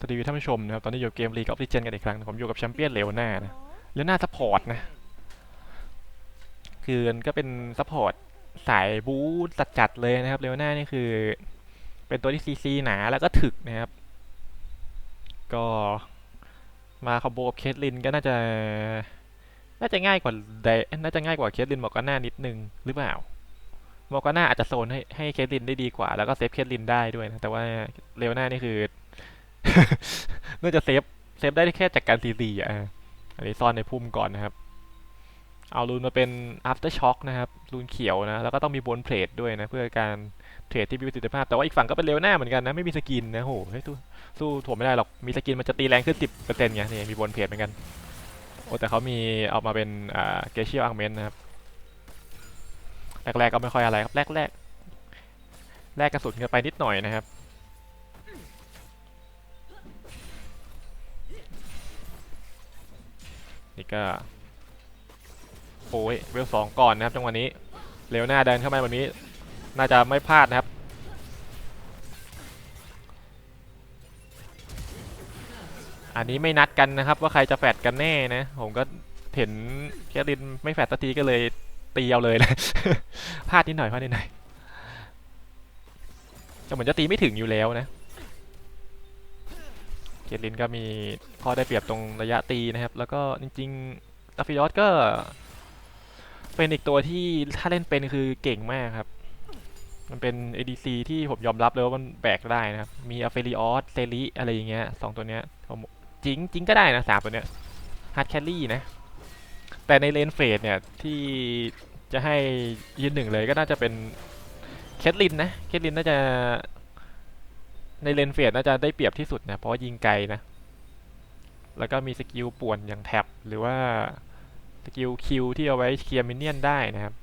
สวัสดีท่านผู้ชมนะครับ ตอนนี้อยู่เกม League of Legends กันอีกครั้ง ผมอยู่กับแชมเปี้ยนเลวหน้านะเลวหน้าซัพพอร์ตนะ คือมันก็เป็นซัพพอร์ตสายบู๊จัดๆเลยนะครับเลวหน้านี่คือ เป็นตัวที่ซีซีหนาแล้วก็ถึกนะครับ ก็มาคอมโบกับเคทลินก็น่าจะ น่าจะง่ายกว่าไดน่าจะง่ายกว่าเคทลินบอกก็น่านิดนึงหรือเปล่าบอกก็น่าอาจจะโซนให้ให้เคทลินได้ดีกว่า แล้วก็เซฟเคทลินได้ด้วยนะแต่ว่าเลวหน้านี่คือ น่าจะเซฟเซฟได้แค่จากการซีดีอะอันนี้ซ่อนในพุ่มก่อนนะครับ เอารูนมาเป็น after shock นะครับรูนเขียวนะ แล้วก็ต้องมีบนเพลทด้วยนะ เพื่อการเทรดที่มีประสิทธิภาพ แต่ว่าอีกฝั่งก็เป็นเลวหน้าเหมือนกันนะ ไม่มีสกินนะโหเฮ้ยสู้สู้ถ่วงไม่ได้หรอก มีสกินมันจะตีแรงขึ้น 10%ไงนี่มีบนเพลทเหมือนกัน โอ้แต่เขามีเอามาเป็นอ่าเกเชียลอังเมนนะครับ แรกๆก็ไม่ค่อยอะไรครับ แรกแรกแรกกระสุนกันไปนิดหน่อยนะครับ นี่ก็โอ้ยเวลสองก่อนนะครับจังหวะนี้เร็วหน้าเดินเข้ามาแบบนี้ น่าจะไม่พลาดนะครับ อันนี้ไม่นัดกันนะครับ ว่าใครจะแฟดกันแน่นะ ผมก็เห็นแคทลินไม่แฟดสักทีก็เลยตีเอาเลยนะพลาดนิดหน่อยพลาดนิดหน่อยจะเหมือนจะตีไม่ถึงอยู่แล้วนะ เคทลินก็มีข้อได้เปรียบตรงระยะตีนะครับ แล้วก็จริงๆตาฟิยอสก็ เป็นอีกตัวที่ถ้าเล่นเป็นคือเก่งมากครับ มันเป็น ADC ที่ผมยอมรับเลยว่ามันแบกได้นะครับ มีอ f เฟริออสเซริอะไรอย่างเงี้ยสองตัวเนี้ยผมจิงจิงก็ได้นะสามตัวเนี้ยฮาร์ดแคลรี่นะ แต่ในเลนเฟสเนี่ยที่จะให้ยืนหนึ่งเลยก็น่าจะเป็นเคทลินนะ เคทลินน่าจะ ในเลนเฟสน่าจะได้เปรียบที่สุดนะเพราะยิงไกลนะแล้วก็มีสกิลป่วนอย่างแท็บหรือว่าสกิลคิวที่เอาไว้เคลียร์มินเนี่ยนได้นะครับ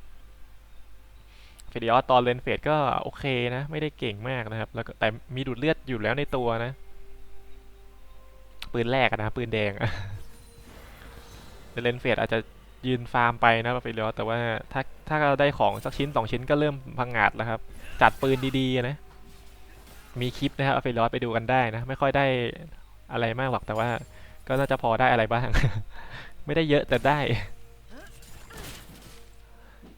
เฟดิออสตอนเลนเฟสก็โอเคนะ ไม่ได้เก่งมากนะครับ แล้วก็แต่มีดูดเลือดอยู่แล้วในตัวนะ ปืนแรกนะ ปืนแดงอะเลนเฟสอาจจะยืนฟาร์มไปนะเฟดิออสแต่ว่าถ้าถ้าเราได้ของสักชิ้นสองชิ้นก็เริ่มพังงาดแล้วครับ จัดปืนดีๆนะ มีคลิปนะครับเอาไปรอดไปดูกันได้นะ ไม่ค่อยได้อะไรมากหรอกแต่ว่า ก็น่าจะพอได้อะไรบ้าง ไม่ได้เยอะแต่ได้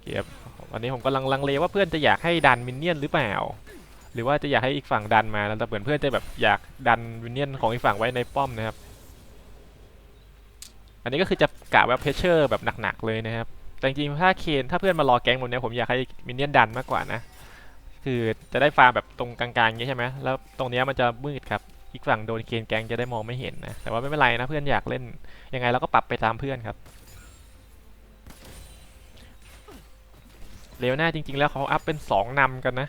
เก็บวันนี้ผมกำลังลังเลว่าเพื่อนจะอยากให้ดันมินเนี่ยนหรือเปล่า หรือว่าจะอยากให้อีกฝั่งดันมาแล้วแต่เหมือนเพื่อนจะแบบอยากดันมินเนี่ยนของอีกฝั่งไว้ในป้อมนะครับ อันนี้ก็คือจะกะแบบเพชเชอร์แบบหนักๆเลยนะครับแต่จริงๆถ้าเคนถ้าเพื่อนมารอแก๊งแบบเนี้ยผมอยากให้มินเนี่ยนดันมากกว่านะ คือจะได้ฟาร์มแบบตรงกลางๆอย่างนี้ใช่ไหมแล้วตรงนี้มันจะมืดครับ อีกฝั่งโดนเคนแกงจะได้มองไม่เห็นนะ แต่ว่าไม่เป็นไรนะเพื่อนอยากเล่น ยังไงเราก็ปรับไปตามเพื่อนครับเร็วหน้าจริงๆ แล้วเขาอัพเป็นสองนำกันนะ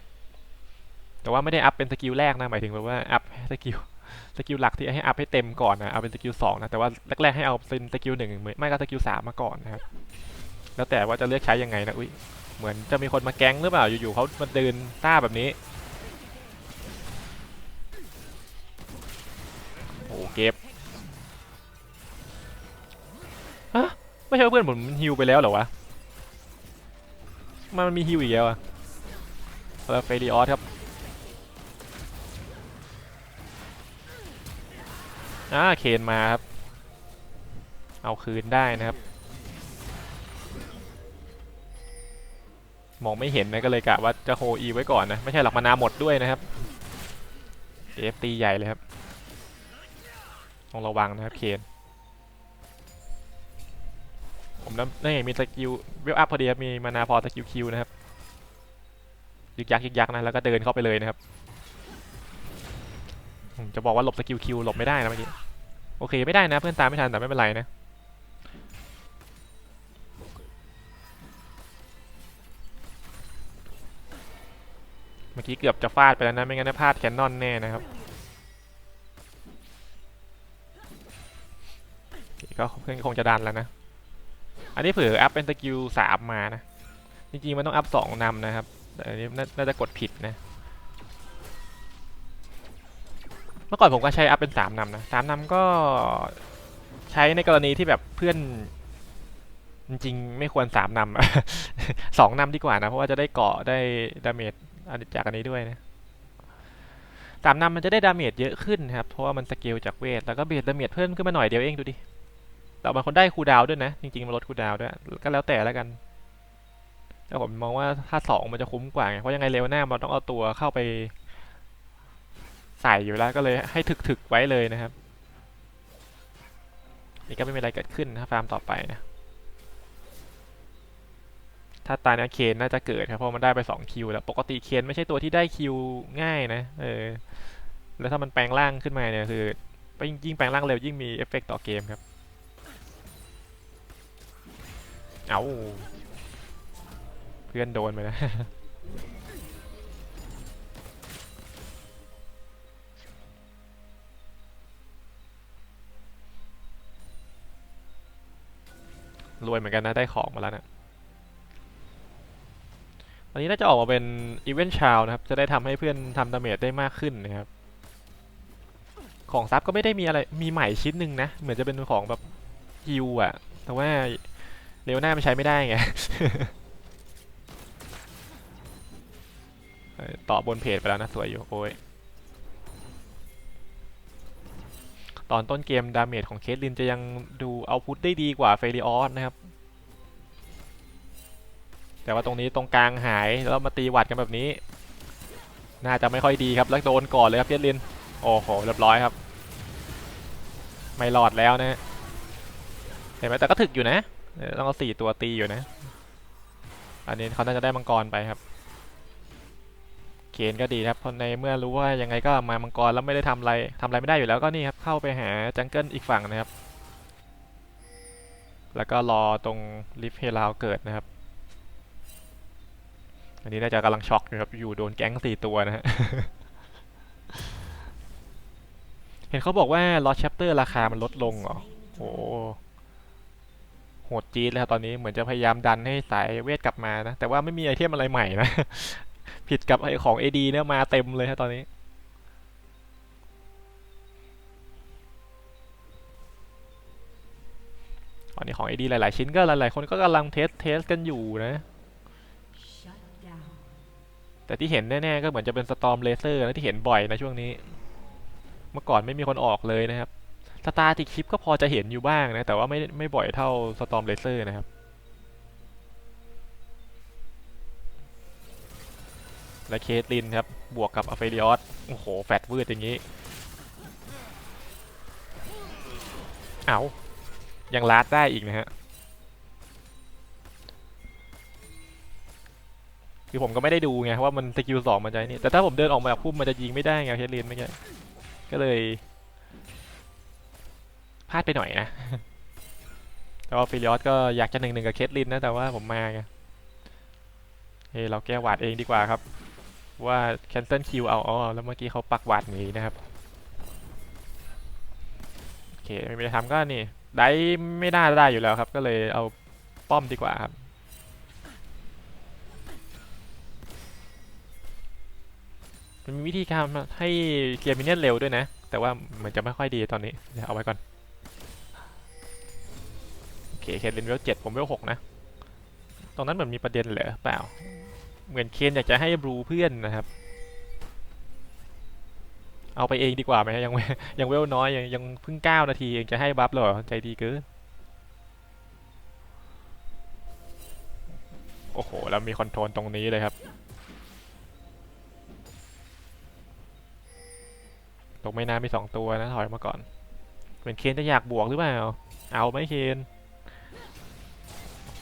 แต่ว่าไม่ได้อัพเป็นสกิลแรกนะ หมายถึงแบบว่าอัพสกิลสกิลหลักที่ให้อัพให้เต็มก่อนนะเอาเป็นสกิลสองนะแต่ว่าแรกๆให้เอาเป็นสกิลหนึ่งไม่ก็สกิลสามมาก่อนนะครับแล้วแต่ว่าจะเลือกใช้ยังไงนะอุ้ย เหมือนจะมีคนมาแก๊งหรือเปล่า อยู่ๆเขามาเดินต้าแบบนี้ โอ้เก็บฮะไม่ใช่เพื่อนผมมันฮิวไปแล้วเหรอวะ มันมีฮิวอีกแล้วอะแล้วเฟริออสครับ อ่าเคนมาครับ เอาคืนได้นะครับ มองไม่เห็นนะก็เลยกะว่าจะโฮอีไว้ก่อนนะไม่ใช่หรอกมานาหมดด้วยนะครับเอฟตีใหญ่เลยครับต้องระวังนะครับเคนผมนั่นนี่มีสกิลเวลอัพพอดีครับมีมานาพอสกิลคิวนะครับยึกยักยึกยักนะแล้วก็เดินเข้าไปเลยนะครับผมจะบอกว่าหลบสกิลคิวหลบไม่ได้นะเมื่อกี้โอเคไม่ได้นะเพื่อนตามไม่ทันแต่ไม่เป็นไรนะ มื่อกี้เกือบจะฟาดไปแล้วนะ ไม่งั้นจะพลาดแคนนอนแน่นะครับก็เพื่อนคงจะดันแล้วนะ อันนี้เผื่ออัพเป็นสกิลสามมานะ จริงๆมันต้องอัพสองนำนะครับ แต่อันนี้น่าน่าจะกดผิดนะ เมื่อก่อนผมก็ใช้อัพเป็นสามนำนะสามนำก็ใช้ในกรณีที่แบบเพื่อนจริงๆ ไม่ควรสามนำสองนำดีกว่านะ เพราะว่าจะได้เกาะได้ดาเมจ อันจากอันนี้ด้วยนะสามนำมันจะได้ดาเมจเยอะขึ้นครับ เพราะว่ามันสเกลจากเวท แล้วก็เบสดาเมจเพิ่มขึ้นมาหน่อยเดียวเองดูดิ แต่บางคนได้คูดาวด้วยนะ จริงๆ มันลดคูดาวด้วย ก็แล้วแต่แล้วกัน แต่ผมมองว่าถ้าสองมันจะคุ้มกว่าไง เพราะยังไงเร็วหน้ามันต้องเอาตัวเข้าไปใส่อยู่แล้วก็เลยให้ถึกๆไว้เลยนะครับ นี่ก็ไม่มีอะไรเกิดขึ้นนะฟาร์มต่อไปนะ ถ้าตายนะเคนน่าจะเกิดครับเพราะมันได้ไป2คิวแล้ว ปกติเคนไม่ใช่ตัวที่ได้คิวง่ายนะ เออ แล้วถ้ามันแปลงร่างขึ้นมาเนี่ยคือยิ่งแปลงร่างเร็วยิ่งมีเอฟเฟกต์ต่อเกมครับ เอาเพื่อนโดนไปนะรวยเหมือนกันนะได้ของมาแล้วนะอั นนี้น่าจะออกมาเป็นอีเวนต์ชาวนะครับ จะได้ทำให้เพื่อนทำดาเมจได้มากขึ้นนะครับ ของซับก็ไม่ได้มีอะไร มีใหม่ชิ้นหนึ่งนะ เหมือนจะเป็นของแบบฮิวอะแต่ว่าเร็วหน้ามันใช้ไม่ได้ไงต่อบนเพจไปแล้วนะ สวยอยู่ โอ้ย ตอนต้นเกมดาเมจของเคสลินจะยังดูเอาพุทได้ดีกว่าเฟริออสนะครับ แต่ว่าตรงนี้ตรงกลางหายแล้วมาตีหวัดกันแบบนี้ น่าจะไม่ค่อยดีครับแล้วโดนก่อนเลยครับเคสลินโอ้โหเรียบร้อยครับ ไม่รอดแล้วนะเห็นไหมแต่ก็ถึกอยู่นะต้องเอาสี่ตัวตีอยู่นะ อันนี้เขาน่าจะได้มังกรไปครับเคนก็ดีครับเพราะในเมื่อรู้ว่ายังไงก็มามังกรแล้วไม่ได้ทำอะไรทำอะไรไม่ได้อยู่แล้วก็นี่ครับเข้าไปหาจังเกิลอีกฝั่งนะครับ แล้วก็รอตรงลิฟเฮลาวเกิดนะครับ อันนี้น่าจะกำลังช็อกอยู่ครับ อยู่โดนแก๊งสี่ตัวนะฮะ เห็นเขาบอกว่าลอ t แชปเตอร์ราคามันลดลงเหรอ โอ้โหดจี๊ดเลยครับตอนนี้เหมือนจะพยายามดันให้สายเวทกลับมานะ แต่ว่าไม่มีไอเทมอะไรใหม่นะ ผิดกับไอของ AD เนี่ยมาเต็มเลยครับตอนนี้ตอนนี้ของ AD หลาย ๆ ชิ้นก็หลาย ๆ คนก็กำลังเทสเทสกันอยู่นะ แต่ที่เห็นแน่ๆก็เหมือนจะเป็นสตอมเลเซอร์นะที่เห็นบ่อยนะช่วงนี้ เมื่อก่อนไม่มีคนออกเลยนะครับสตาร์ติคลิปก็พอจะเห็นอยู่บ้างนะ แต่ว่าไม่ไม่บ่อยเท่าสตอมเลเซอร์นะครับและเคสลินครับ บวกกับอเฟริออสโอ้โห แฟดวืดอย่างนี้ เอายังลาดได้อีกนะฮะ คือผมก็ไม่ได้ดูไงว่ามันสกิลสองมันจะนี่แต่ถ้าผมเดินออกมาจากพุ่มมันจะยิงไม่ได้ไงเคสลินเมื่อกี้ก็เลยพลาดไปหน่อยนะ แต่ว่าฟิลิออสก็อยากจะหนึ่งหนึ่งกับเคสลินนะ แต่ว่าผมมาไงเฮ้เราแก้หวาดเองดีกว่าครับ ว่า cancel Q เอาอ๋อแล้วเมื่อกี้เขาปักหวาดหนีนะครับ โอเค ไม่มีอะไรทำก็นี่ ได้ไม่น่าได้อยู่แล้วครับ ก็เลยเอาป้อมดีกว่าครับ มันมีวิธีการให้เกียร์มินเนี่ยนเร็วด้วยนะ แต่ว่าเหมือนจะไม่ค่อยดีตอนนี้เดี๋ยวเอาไว้ก่อน โอเคเคนเลนเวลเจ็ดผมเวลหกนะ ตรงนั้นเหมือนมีประเด็นเหรอเปล่า เหมือนเคนอยากจะให้บลูเพื่อนนะครับ เอาไปเองดีกว่าไหมยังยังเวลน้อยยังยังเพิ่งเก้านาทีเองจะให้บัฟหรอใจดีเกินโอ้โห แล้วมีคอนโทรลตรงนี้เลยครับ ตรงไม่น่ามีสองตัวนะถอยมาก่อนเหมือนเคนจะอยากบวกหรือเปล่าเอาไหมเคน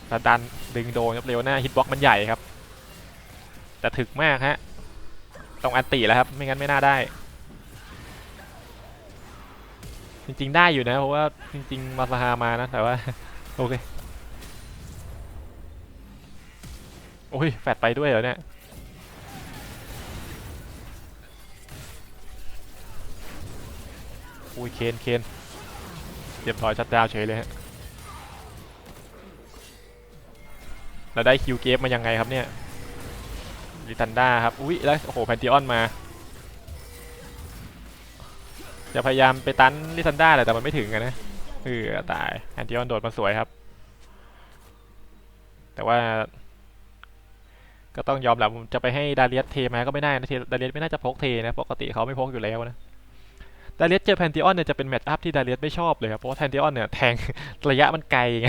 แต่ดันดึงโดนครับเร็วหน้าฮิตบ็อกมันใหญ่ครับ แต่ถึกมากฮะต้องอันติแล้วครับ ไม่งั้นไม่น่าได้ จริงๆได้อยู่นะเพราะว่าจริงๆมาซาฮามานะแต่ว่าโอเคโอ้ยแฟดไปด้วยเหรอเนี่ย อุ้ยเคนเคนเรียบร้อยชัดดาวเฉยเลยฮะเราได้คิวเกฟมายังไงครับเนี่ยลิตันด้าครับ อุ้ยแล้วโอ้โหแพนติออนมา จะพยายามไปตันลิซันด้าแหละแต่มันไม่ถึงกันนะเออตายแพนติออนโดดมาสวยครับ แต่ว่า ก็ต้องยอมแหละจะไปให้ดาเลียสเทมาก็ไม่ได้นะดาเลียสไม่น่าจะพกเทนะ ปกติเขาไม่พกอยู่แล้วนะ ดาเลียสเจอแพนติออนเนี่ยจะเป็นแมตช์อัพที่ดาเลียสไม่ชอบเลยครับ เพราะว่าแพนติออนเนี่ยแทงระยะมันไกลไง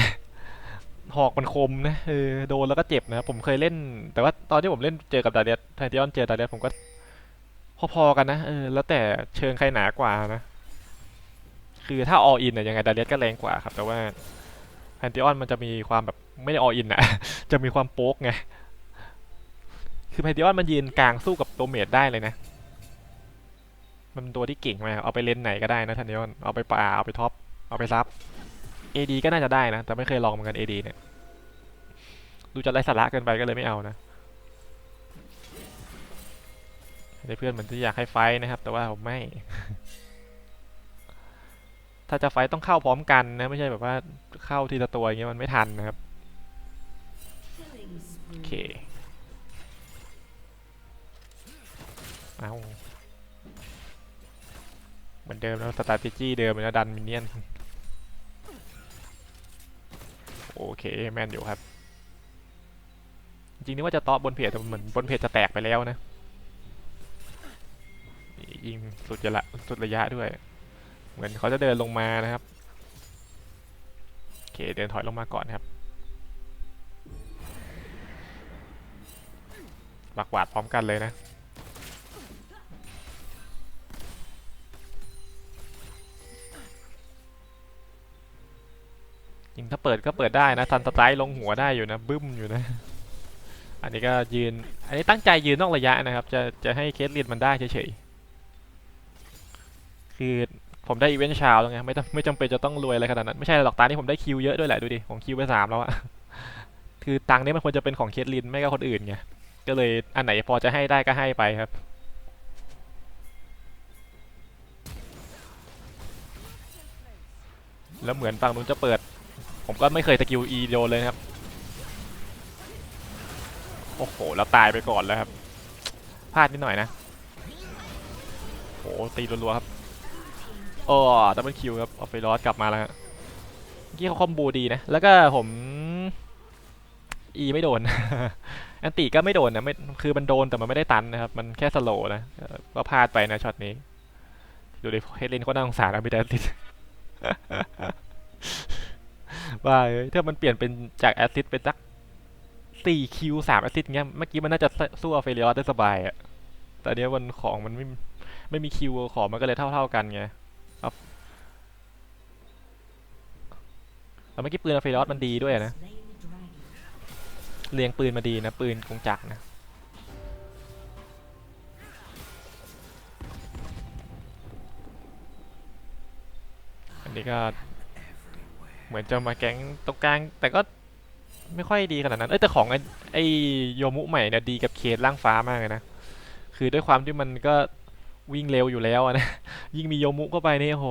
หอกมันคมนะเออโดนแล้วก็เจ็บนะครับผมเคยเล่น แต่ว่าตอนที่ผมเล่นเจอกับดาเลียสแพนติออนเจอดาเลียสผมก็พอๆกันนะเออแล้วแต่เชิงใครหนากว่านะ คือถ้าออินเนี่ยยังไงดาเลียสก็แรงกว่าครับ แต่ว่าแพนติออนมันจะมีความแบบไม่ได้ออินอะจะมีความโป๊กไงคือแพนติออนมันยืนกลางสู้กับตัวเมดได้เลยนะ มันตัวที่เก่งมากเอาไปเลนไหนก็ได้นะแพนติอนเอาไปป่าเอาไปท็อปเอาไปซับ AD ก็น่าจะได้นะ แต่ไม่เคยลองเหมือนกัน AD เนี่ย ดูจะไร้สาระเกินไปก็เลยไม่เอานะเพื่อนเหมือนที่อยากให้ไฟนะครับ แต่ว่าผมไม่ ถ้าจะไฟต้องเข้าพร้อมกันนะ ไม่ใช่แบบว่าเข้าทีละตัวอย่างเงี้ยมันไม่ทันนะครับ โอเค เอา เหมือนเดิมแล้วสตาติจี้เดิมเลยนะดันมินเนี่ยนโอเคแม่นอยู่ครับ จริงๆนึกว่าจะเตาะบนเพจแต่เหมือนบนเพจจะแตกไปแล้วนะยิงสุดระยะสุดระยะด้วย เหมือนเขาจะเดินลงมานะครับโอเคเดินถอยลงมาก่อนครับหลักหวาดพร้อมกันเลยนะ จริงถ้าเปิดก็เปิดได้นะทันสไตล์ลงหัวได้อยู่นะบึ้มอยู่นะ อันนี้ก็ยืน อันนี้ตั้งใจยืนนอกระยะนะครับ จะจะให้เคสลินมันได้เฉยๆ คือผมได้อีเวนต์เช้าแล้วไงไม่ต้องไม่จำเป็นจะต้องรวยอะไรขนาดนั้น ไม่ใช่หรอกตานี่ผมได้คิวเยอะด้วยแหละดูดิผมคิวไปสามแล้วอะคือตังค์นี้มันควรจะเป็นของเคสลินไม่ก็คนอื่นไงก็เลยอันไหนพอจะให้ได้ก็ให้ไปครับแล้วเหมือนฝั่งนู้นจะเปิด ผมก็ไม่เคยสกิล E โดนเลยครับโอ้โหแล้วตายไปก่อนแล้วครับพลาดนิดหน่อยนะโหตีรัวๆครับโอ้ดับเบิลคิวครับเอาไปรอดกลับมาแล้วฮะเมื่อกี้เขาคอมโบดีนะ แล้วก็ผม E ไม่โดนแอนติก็ไม่โดนนะไม่คือมันโดนแต่มันไม่ได้ตันนะครับ มันแค่สโลนะก็พลาดไปนะช็อตนี้ ดูดิเฮดเลนก็น่าสงสารนะมีแต่ติด ว่าเอ้ยถ้ามันเปลี่ยนเป็นจากแอสซิดเป็นสักสี่คิวสามแอสซิดเงี้ย เมื่อกี้มันน่าจะสู้อเฟเรียได้สบายอะแต่เนี้ยมันของมันไม่ไม่มีคิวของมันก็เลยเท่าเท่ากันไงเอาแล้วเมื่อกี้ปืนอเฟเรียมันดีด้วยนะ เรียงปืนมาดีนะ ปืนกงจักรนะอันนี้ก็ เหมือนจะมาแก๊งตรงกลาง แต่ก็ไม่ค่อยดีขนาดนั้น เอ้ยแต่ของไอ้ไอโยมุใหม่เนี่ยดีกับเคสล่างฟ้ามากเลยนะ คือด้วยความที่มันก็วิ่งเร็วอยู่แล้วอะนะ ยิ่งมีโยมุเข้าไปนี่โอ้โห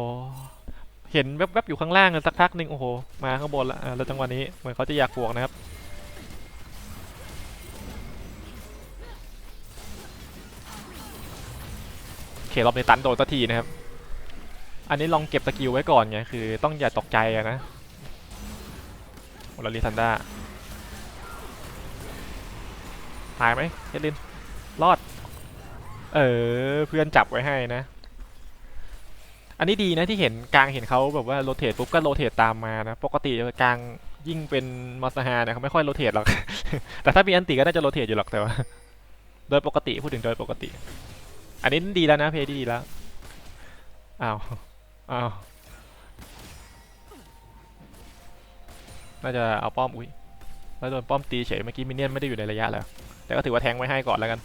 เห็นแวบๆอยู่ข้างล่างสักพักหนึ่งโอ้โห มาข้างบนละแล้วจังหวะนี้เหมือนเขาจะอยากบวกนะครับเครอบนี้ตันโดนสักทีนะครับ อันนี้ลองเก็บสกิลไว้ก่อนไงคือต้องอย่าตกใจนะ ลาลิซันดาตายไหมเฮดลิน รอด เออ เพื่อนจับไว้ให้นะ อันนี้ดีนะที่เห็นกลางเห็นเขาแบบว่าโรเตทปุ๊บก็โรเตทตามมานะ ปกติกลางยิ่งเป็นมอสฮาเนี่ยเขาไม่ค่อยโรเตทหรอก แต่ถ้ามีอันติก็น่าจะโรเตทอยู่หรอกแต่ว่า โดยปกติพูดถึงโดยปกติ อันนี้ดีแล้วนะเพจดีแล้ว อ้าว อ้าว น่าจะเอาป้อมอุ้ยแล้วโดนป้อมตีเฉยเมื่อกี้มินเนี่ยนไม่ได้อยู่ในระยะแล้ว แต่ก็ถือว่าแทงไว้ให้ก่อนแล้วกัน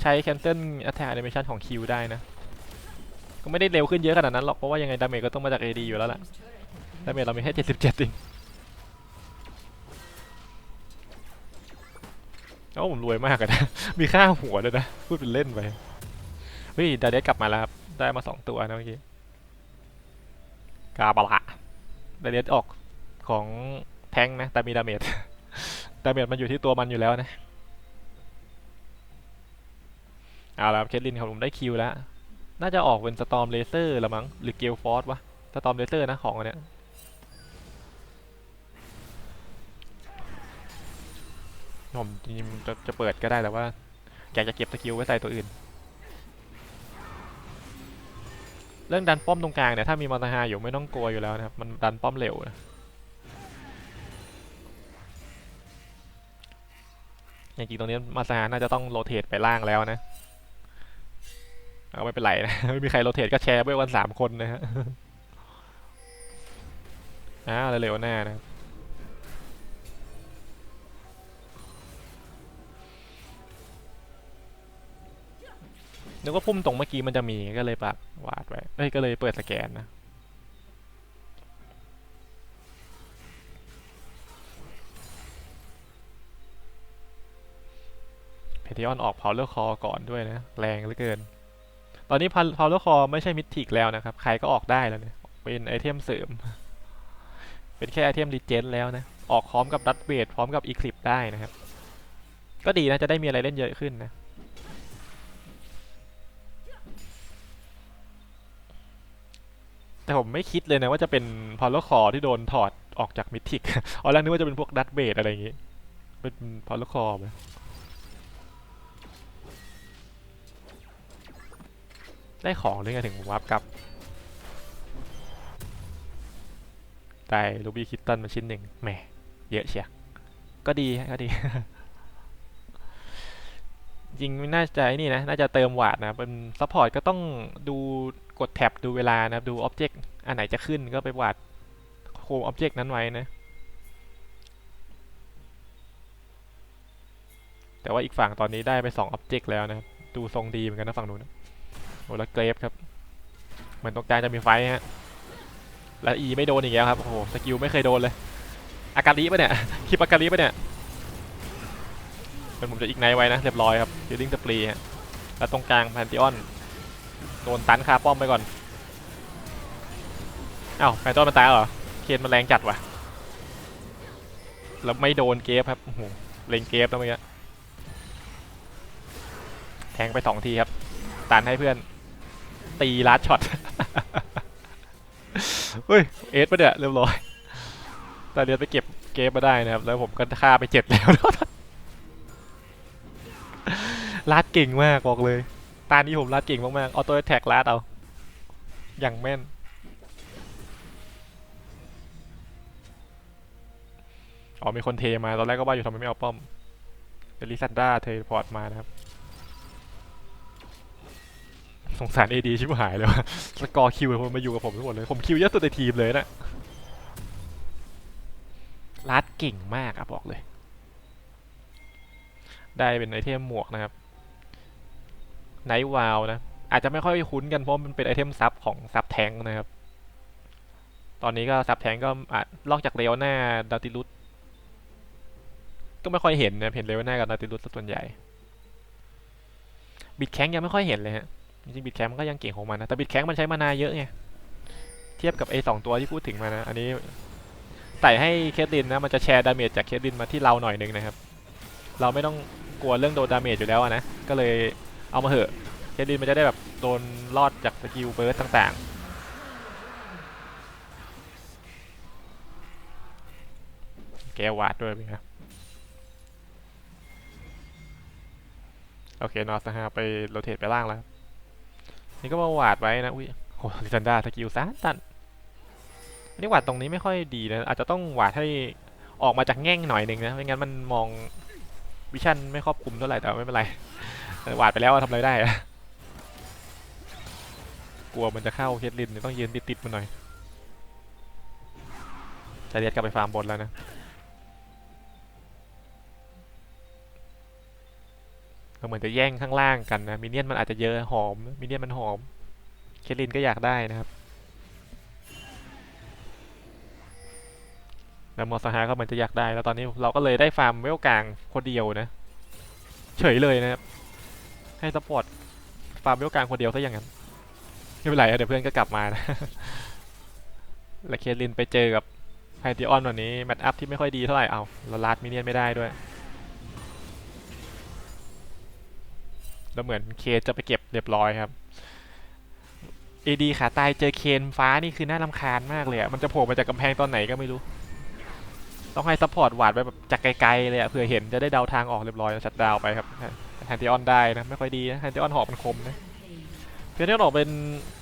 ใช้ cancel attack animation ของ Q ได้นะ ก็ไม่ได้เร็วขึ้นเยอะขนาดนั้นหรอก เพราะว่ายังไงดาเมจก็ต้องมาจาก AD อยู่แล้วล่ะ ดาเมจเรามีแค่77เองโอ้ผมรวยมากนะ มีค่าหัวด้วยนะ พูดเป็นเล่นไปเฮ้ยดาเดสกลับมาแล้วครับ ได้มาสองตัวนะเมื่อกี้ กาบละดาเดสออก ของแทงนะแต่มีดาเมจดาเมจมันอยู่ที่ตัวมันอยู่แล้วนะเอาละครับเคทลินของผมได้คิวแล้ว น่าจะออกเป็นสตอมเลเซอร์ละมั้งหรือเกลฟอร์สวะสตอมเลเซอร์นะของอันเนี้ยผมจริงจะจะเปิดก็ได้แต่ว่าอยากจะเก็บสกิลไว้ใส่ตัวอื่น เรื่องดันป้อมตรงกลางเนี่ยถ้ามีมอเตอร์ไฮอยู่ไม่ต้องกลัวอยู่แล้วนะครับ มันดันป้อมเร็วนะ จริงตรงนี้มาซาน่าจะต้องโรเตทไปล่างแล้วนะ เอาไม่เป็นไรนะ ไม่มีใครโรเตทก็แชร์ไว้วันสามคนนะฮะอ้าวเร็วๆหน้านะนึกว่าพุ่มตรงเมื่อกี้มันจะมีก็เลยปักวาดไว้เอ้ยก็เลยเปิดสแกนนะ เพเทียนออกพาวเลอร์คอก่อนด้วยนะ แรงเหลือเกิน ตอนนี้พาวเลอร์คอไม่ใช่มิทิกแล้วนะครับ ใครก็ออกได้แล้วเนี่ย เป็นไอเทมเสริม เป็นแค่ไอเทมรีเจนแล้วนะ ออกพร้อมกับดัตเบดพร้อมกับอีคลิปได้นะครับ ก็ดีนะจะได้มีอะไรเล่นเยอะขึ้นนะแต่ผมไม่คิดเลยนะว่าจะเป็นพาวเลอร์คอที่โดนถอดออกจากมิทิกอ๋อแรกนึกว่าจะเป็นพวกดัตเบดอะไรอย่างงี้ เป็นพาวเลอร์คอไห ได้ของด้วยไงถึงวับกลับ ได้ลูบี้คิตตันมาชิ้นหนึ่งแหมเยอะเชียก็ดีก็ดี จริงไม่น่าจะนี่นะ น่าจะเติมวาดนะเป็นซัพพอร์ตก็ต้องดูกดแท็บดูเวลานะดูอ็อบเจกต์อันไหนจะขึ้นก็ไปวาดโคมอ็อบเจกต์นั้นไว้นะ แต่ว่าอีกฝั่งตอนนี้ได้ไป2 Object แล้วนะ ดูทรงดีเหมือนกันนะฝั่งนู้นนะ โอ้แล้วเกรฟครับ เหมือนตรงกลางจะมีไฟฮะ แล้วอีไม่โดนอีกแล้วครับ โอ้โห สกิลไม่เคยโดนเลย อากาลีปะเนี่ย คลิปอากาลีปะเนี่ยเป็นผมจะอีกไนไว้นะ เรียบร้อยครับฮิลลิ่งสปรีฮะ แล้วตรงกลางแพนติออน โดนตันคาป้อมไปก่อนอ้าวแพนติออนมันตายแล้วเหรอ เคนมันแรงจัดว่ะ แล้วไม่โดนเกฟครับ โอ้โห เล็งเกฟแล้วเมื่อกี้แทงไปสองทีครับตันให้เพื่อน ตีลัดช็อตเฮ้ยเอสปะเนี่ยเรียบร้อยตาเรียนไปเก็บเกมมาได้นะครับ แล้วผมก็ฆ่าไปเจ็ดแล้วลัดเก่งมากบอกเลย ตานี้ผมลัดเก่งมากๆออโต้แท็กลัดเอาอย่างแม่นอ๋อมีคนเทมา ตอนแรกก็ว่าอยู่ทำไมไม่เอาป้อมเดลิซันด้าเทพอร์ตมานะครับ สงสารเอดีชิบหายเลยว่ะสกอร์คิวมันมาอยู่กับผมทั้งหมดเลย ผมคิวเยอะสุดในทีมเลยนะลัดเก่งมากอะบอกเลย ได้เป็นไอเทมหมวกนะครับไนท์วาวนะ อาจจะไม่ค่อยคุ้นกันเพราะมันเป็นไอเทมซับของซับแทงนะครับ ตอนนี้ก็ซับแทงก็อาจลอกจากเรโอนาดาติลุสก็ไม่ค่อยเห็นนะเห็นเรโอนากับดาติลุสส่วนใหญ่ บิดแข้งยังไม่ค่อยเห็นเลยฮะ จริงบิดแคมมันก็ยังเก่งของมันนะ แต่บิดแคมมันใช้มานาเยอะไง เทียบกับไอ้สองตัวที่พูดถึงมานะ อันนี้ใส่ให้เคทลินนะ มันจะแชร์ดาเมจจากเคทลินมาที่เราหน่อยหนึงนะครับ เราไม่ต้องกลัวเรื่องโดนดาเมจอยู่แล้วนะ ก็เลยเอามาเหอะ เคทลินมันจะได้แบบโดนรอดจากสกิลเบิร์สต่างๆ แกวาดด้วยมั้ยครับโอเคนอสนะฮะไปโรเตทไปล่างแล้ว นี่ก็มาวาดไว้นะ อุ้ยโหลิซันดาสกิลซานตันอันนี้วาดตรงนี้ไม่ค่อยดีนะ อาจจะต้องวาดให้ออกมาจากแง่งหน่อยหนึ่งนะ ไม่งั้นมันมองวิชั่นไม่ครอบคลุมเท่าไหร่แต่ไม่เป็นไรเออวาดไปแล้วทำอะไรได้อะกลัวมันจะเข้าเคทลินต้องยืนติดๆมันหน่อยจะเรียกกลับไปฟาร์มบนแล้วนะ เหมือนจะแย่งข้างล่างกันนะมินเนี่ยนมันอาจจะเยอะหอมมินเนี่ยนมันหอม เคลินก็อยากได้นะครับ แล้วมอสฮาก็เหมือนจะอยากได้ แล้วตอนนี้เราก็เลยได้ฟาร์มเวลกลางคนเดียวนะ เฉยเลยนะครับ ให้สปอร์ตฟาร์มเวลกลางคนเดียวซะอย่างนั้นไม่เป็นไรเดี๋ยวเพื่อนก็กลับมานะ และเคลินไปเจอกับไฮติออนวันนี้แมตช์อัพที่ไม่ค่อยดีเท่าไหร่เอาเราลาดมินเนี่ยนไม่ได้ด้วย แล้วเหมือนเคจะไปเก็บเรียบร้อยครับเอดีขาตายเจอเคนฟ้านี่คือน่ารำคาญมากเลยอะมันจะโผล่มาจากกำแพงตอนไหนก็ไม่รู้ ต้องให้ซัพพอร์ตหวาดไปแบบจากไกลๆเลยอะเผื่อเห็นจะได้เดาทางออกเรียบร้อยชัดดาวไปครับแฮนติออนได้นะ ไม่ค่อยดีนะแฮนติออนหอกมันคมนะเพียงที่ออกเป็น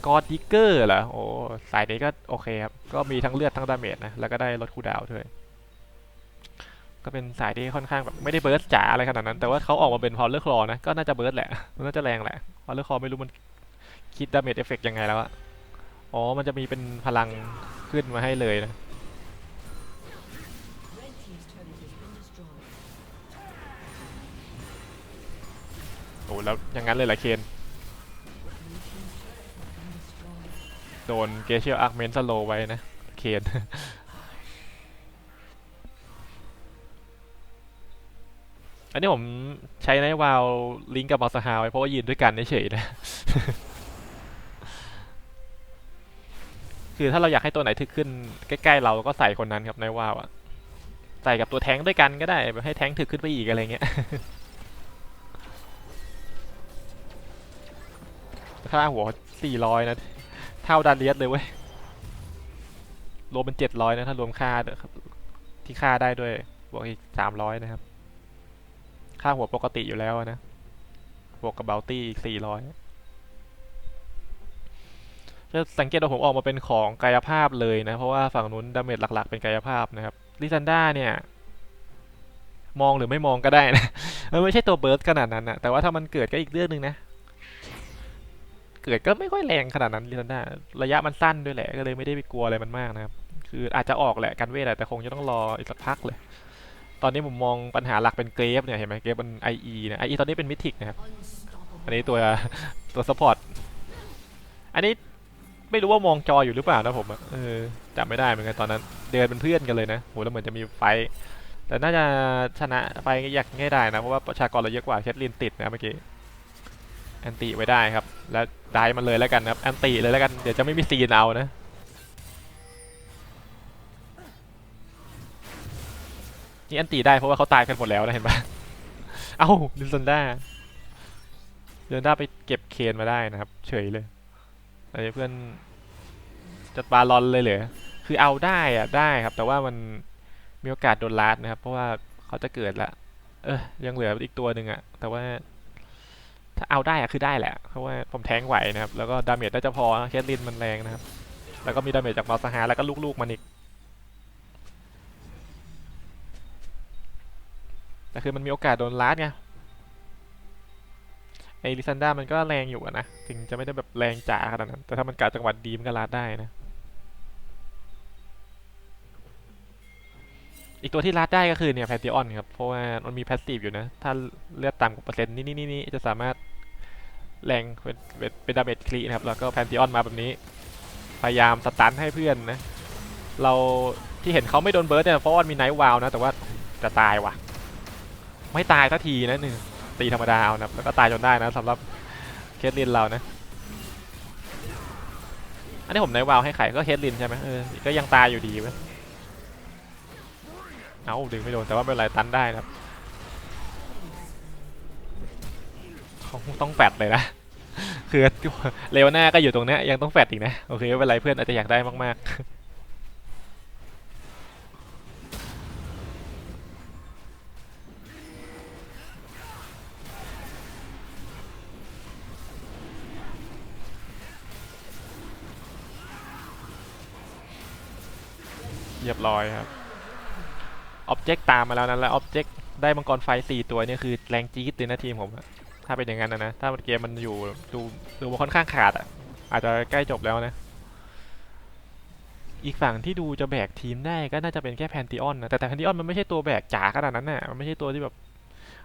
กอดดิกเกอร์เหรอโอ้สายนี้ก็โอเคครับ ก็มีทั้งเลือดทั้งดาเมจนะ แล้วก็ได้ลดคูดาวด้วย ก็เป็นสายที่ค่อนข้างแบบไม่ได้เบิร์สจ๋าอะไรขนาดนั้น แต่ว่าเขาออกมาเป็นพอลเลอร์คลอนะ ก็น่าจะเบิร์สแหละมันน่าจะแรงแหละ พอลเลอร์คลอไม่รู้มันคิดดาเมจเอฟเฟกยังไงแล้วอะอ๋อ มันจะมีเป็นพลังขึ้นมาให้เลยนะ โอ้แล้วอย่างนั้นเลยเหรอเคน โดนเกเชียลอาร์เมนสโลไว้นะ เคน อันนี้ผมใช้ในวาลลิงก์กับมาสฮาไว้เพราะว่ายืนด้วยกันเฉยๆนะ คือถ้าเราอยากให้ตัวไหนถึกขึ้นใกล้ๆเราก็ใส่คนนั้นครับในวาลอะใส่กับตัวแท้งด้วยกันก็ได้แบบให้แท้งถึกขึ้นไปอีกอะไรเงี้ยค่าหัวสี่ร้อยนะ เท่าดาเลียสเลยเว้ย รวมเป็นเจ็ดร้อยนะ ถ้ารวมค่าที่ค่าได้ด้วย บวกอีกสามร้อยนะครับ ค่าหัวปกติอยู่แล้วนะ บวกกับเบลตี้อีกสี่ร้อยจะสังเกตว่าผมออกมาเป็นของกายภาพเลยนะ เพราะว่าฝั่งนู้นดาเมจหลัก ๆ เป็นกายภาพนะครับลิซันด้าเนี่ย มองหรือไม่มองก็ได้นะ มันไม่ใช่ตัวเบิร์ดขนาดนั้นนะแต่ว่าถ้ามันเกิดก็อีกเรื่องหนึ่งนะ เกิดก็ไม่ค่อยแรงขนาดนั้นลิซันด้าระยะมันสั้นด้วยแหละ ก็เลยไม่ได้ไปกลัวอะไรมันมากนะครับ คืออาจจะออกแหละกันเวทแหละแต่คงจะต้องรออีกสักพักเลย ตอนนี้ผมมองปัญหาหลักเป็นเกรฟเนี่ยเห็นไหมเกรฟมัน IE นะ IE ตอนนี้เป็นมิทิกนะครับ อันนี้ตัวตัวซัพพอร์ต อันนี้ไม่รู้ว่ามองจออยู่หรือเปล่านะผมเออจำไม่ได้เหมือนกันตอนนั้น เดินเป็นเพื่อนกันเลยนะโหแล้วเหมือนจะมีไฟ แต่น่าจะชนะไฟอยากง่ายได้นะ เพราะว่าประชากรเราเยอะกว่าแคทลินติดนะเมื่อกี้แอนติไว้ได้ครับ แล้วได้มันเลยแล้วกันครับแอนติเลยแล้วกันเดี๋ยวจะไม่มีซีนเอานะ นี่แอนติได้เพราะว่าเขาตายกันหมดแล้วนะเห็นปะเอ้าลินซันด้าเดินได้าไปเก็บเคนมาได้นะครับ เฉยเลยอันนี้เพื่อนจัดบาลอนเลยเหรอคือเอาได้อะได้ครับ แต่ว่ามันมีโอกาสโดนลาดนะครับ เพราะว่าเขาจะเกิดละ เออยังเหลืออีกตัวหนึ่งอะแต่ว่า ถ้าเอาได้อะคือได้แหละ เพราะว่าผมแทงไหวนะครับ แล้วก็ดาเมจน่าจะพอนะเคสลินมันแรงนะครับ แล้วก็มีดาเมจจากมาสฮาแล้วก็ลูกๆมันอีก แต่คือมันมีโอกาสโดนลาดไงไอริซันด้ามันก็แรงอยู่นะ ถึงจะไม่ได้แบบแรงจ๋าขนาดนั้น แต่ถ้ามันกาจังหวัดดีมันก็ลาดได้นะ อีกตัวที่ลาดได้ก็คือเนี่ยแพนติออนครับ เพราะว่ามันมีแพสซีฟอยู่นะ ถ้าเลือดต่ำกว่าเปอร์เซ็นต์นี่นี่นี่จะสามารถแรงเป็นเป็นเป็นดาเมจคลีนะครับ แล้วก็แพนติออนมาแบบนี้ พยายามสตันให้เพื่อนนะ เราที่เห็นเขาไม่โดนเบิร์ดเนี่ยเพราะว่ามีไนท์วาวนะ แต่ว่าจะตายว่ะ ไม่ตายสักทีนะหนึ่งตีธรรมดาเอานะแล้วก็ตายจนได้นะสำหรับเคสลินเรานะ อันนี้ผมไนวาวให้ไข่ก็เคสลินใช่ไหมเออก็ยังตายอยู่ดีเว้ยเอาดึงไม่โดนแต่ว่าไม่เป็นไรตันได้นะครับเขาต้องแฟดเลยนะคือเลวหน้าก็อยู่ตรงนี้ยยังต้องแฟดอีกนะโอเคไม่เป็นไรเพื่อนอาจจะอยากได้มากๆ เรียบร้อยครับอ็อบเจกต์ตามมาแล้วนะแล้วอ็อบเจกต์ได้มังกรไฟสี่ตัวนี่คือแรงจี๊ดเลยนะทีมผมถ้าเป็นอย่างนั้นนะนะถ้าเกมมันอยู่ดูดูมันค่อนข้างขาดอะอาจจะใกล้จบแล้วนะ อีกฝั่งที่ดูจะแบกทีมได้ก็น่าจะเป็นแค่แพนติออนนะแต่แต่แพนติออนมันไม่ใช่ตัวแบกจ๋าขนาดนั้นน่ะมันไม่ใช่ตัวที่แบบ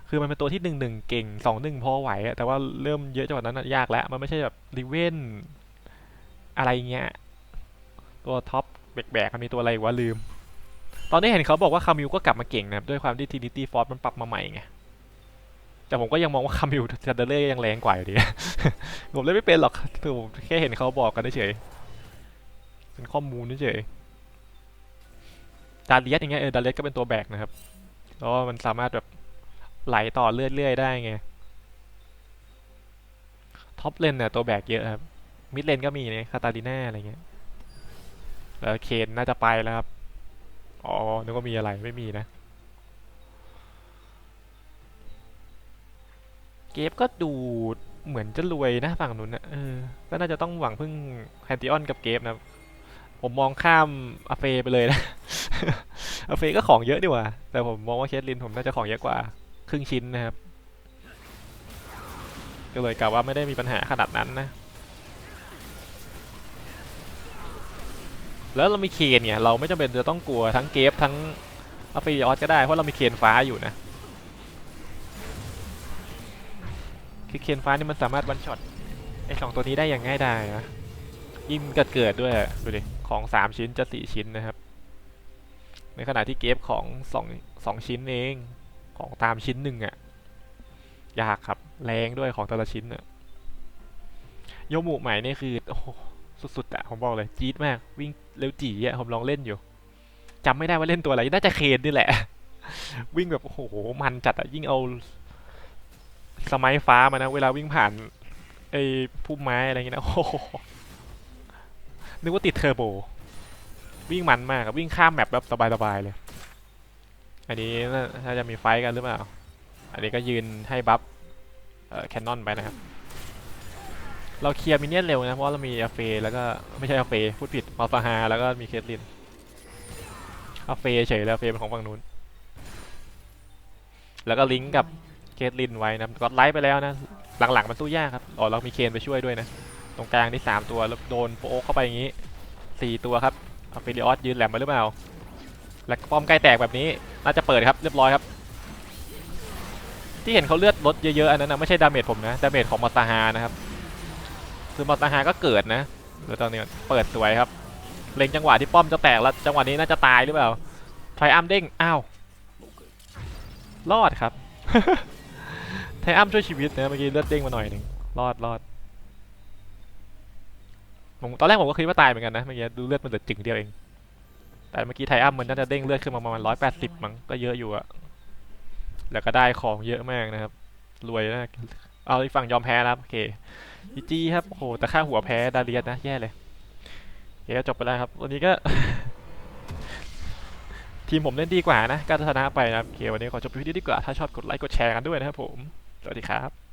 คือมันเป็นตัวที่หนึ่งหนึ่งเก่งสองหนึ่งพอไหวอะแต่ว่าเริ่มเยอะจังหวะนั้นนะยากแล้ว มันไม่ใช่แบบริเวนอะไรเงี้ย ตัวท็อป แบกๆมันมีตัวอะไรอีกวะลืม ตอนนี้เห็นเขาบอกว่าคามิวก็กลับมาเก่งนะครับ ด้วยความที่ Trinity Force มันปรับมาใหม่ไง แต่ผมก็ยังมองว่าคามิวซาเดเล่ยังแรงกว่าอยู่ดี ผมเล่นไม่เป็นหรอกคือผมแค่เห็นเขาบอกกันเฉยเป็นข้อมูลเฉยดาเลียสอย่างเงี้ยเออดาเลียสก็เป็นตัวแบกนะครับแล้วมันสามารถแบบไหลต่อเรื่อยๆได้ไงท็อปเลนเนี่ยตัวแบกเยอะครับมิดเลนก็มีเนี่ยคาตาลิน่าอะไรเงี้ย แล้วเคนน่าจะไปแล้วครับ อ๋อ นึกว่ามีอะไรไม่มีนะ เกฟก็ดูเหมือนจะรวยนะฝั่งนู้นนะเออ ก็น่าจะต้องหวังพึ่งแฮนติออนกับเกฟนะ ผมมองข้ามอาเฟไปเลยนะ อาเฟก็ของเยอะดีกว่า แต่ผมมองว่าเคสลินผมน่าจะของเยอะกว่า ครึ่งชิ้นนะครับ ก็เลยกล่าวว่าไม่ได้มีปัญหาขนาดนั้นนะ แล้วเรามีเคนเนี่ยเราไม่จำเป็นจะต้องกลัวทั้งเกฟทั้งอัฟฟิยอสก็ได้เพราะเรามีเคนฟ้าอยู่นะคือเคนฟ้านี่มันสามารถวันช็อตไอ้สองตัวนี้ได้อย่างง่ายดายนะยิ่งเกิดเกิดด้วยดูดิของสามชิ้นจะสี่ชิ้นนะครับ ในขณะที่เกฟของสองสองชิ้นเองของตามชิ้นหนึ่งอะยากครับแรงด้วยของแต่ละชิ้นอะโยมุใหม่นี่คือโอ้สุดๆอะผมบอกเลยจี๊ดมากวิ่ง เร็วจีอะผมลองเล่นอยู่จำไม่ได้ว่าเล่นตัวอะไรน่าจะเคนนี่แหละ วิ่งแบบโอ้โหมันจัดอะยิ่งเอาสมัยฟ้ามานะ เวลาวิ่งผ่านไอ้พุ่มไม้อะไรเงี้ยนะโอ้โหนึกว่าติดเทอร์โบ วิ่งมันมากวิ่งข้ามแมปแบบสบายๆเลย อันนี้น่าจะมีไฟกันหรือเปล่า อันนี้ก็ยืนให้บัฟแคนนอนไปนะครับ เราเคลียร์มินเนี่ยนเร็วนะ เพราะเรามีอาเฟแล้วก็ไม่ใช่อาเฟพูดผิดมาฟาฮาแล้วก็มีเคทลินอาเฟเฉยแล้วอาเฟเป็นของฝั่งนู้น แล้วก็ลิงก์กับเคทลินไว้นะก็ไลฟ์ไปแล้วนะ หลังๆมันสู้ยากครับอ๋อเรามีเคนไปช่วยด้วยนะ ตรงกลางนี่สามตัวแล้วโดนโป๊กเข้าไปอย่างนี้สี่ตัวครับอาเฟริออสยืนแหลมไปหรือเปล่า แล้วก็ป้อมใกล้แตกแบบนี้น่าจะเปิดครับเรียบร้อยครับที่เห็นเขาเลือดลดเยอะๆอันนั้นนะไม่ใช่ดาเมจผมนะดาเมจของมาตาฮานะครับ คือมาตาฮาก็เกิดนะแล้วตอนนี้เปิดสวยครับเล็งจังหวะที่ป้อมจะแตกแล้วจังหวะนี้น่าจะตายหรือเปล่าไทอัมเด้งอ้าวรอดครับไทอัมช่วยชีวิตนะเมื่อกี้เลือดเด้งมาหน่อยหนึ่งรอดรอดผมตอนแรกผมก็คิดว่าตายเหมือนกันนะเมื่อกี้ดูเลือดมันเหลือจึงเดียวเอง แต่เมื่อกี้ไทอัมมันน่าจะเด้งเลือดขึ้นมาประมาณร้อยแปดสิบมั้งก็เยอะอยู่อะแล้วก็ได้ของเยอะมากนะครับ รวยมากเอาอีกฝั่งยอมแพ้แล้วโอเค จีจีครับโอ้โหแต่ค่าหัวแพ้ดาเลียสนะ แย่เลยโอเคก็จบไปแล้วครับ วันนี้ก็ ทีมผมเล่นดีกว่านะ การชนะไปนะครับโอเควันนี้ขอจบวิดีโอดีกว่า ถ้าชอบกดไลค์กดแชร์กันด้วยนะครับผม สวัสดีครับ